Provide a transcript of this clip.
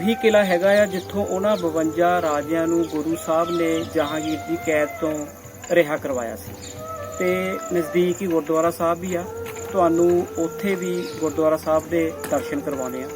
ਉਹੀ ਕਿਲਾ ਹੈਗਾ ਆ ਜਿੱਥੋਂ ਉਹਨਾਂ 52 ਰਾਜਿਆਂ ਨੂੰ ਗੁਰੂ ਸਾਹਿਬ ਨੇ ਜਹਾਂਗੀਰ ਦੀ ਕੈਦ ਤੋਂ ਰਿਹਾ ਕਰਵਾਇਆ ਸੀ। ਤੇ ਨਜ਼ਦੀਕ ਹੀ ਗੁਰਦੁਆਰਾ ਸਾਹਿਬ ਵੀ ਆ। ਤੁਹਾਨੂੰ ਉੱਥੇ ਵੀ ਗੁਰਦੁਆਰਾ ਸਾਹਿਬ ਦੇ ਦਰਸ਼ਨ ਕਰਵਾਉਣੇ ਆ।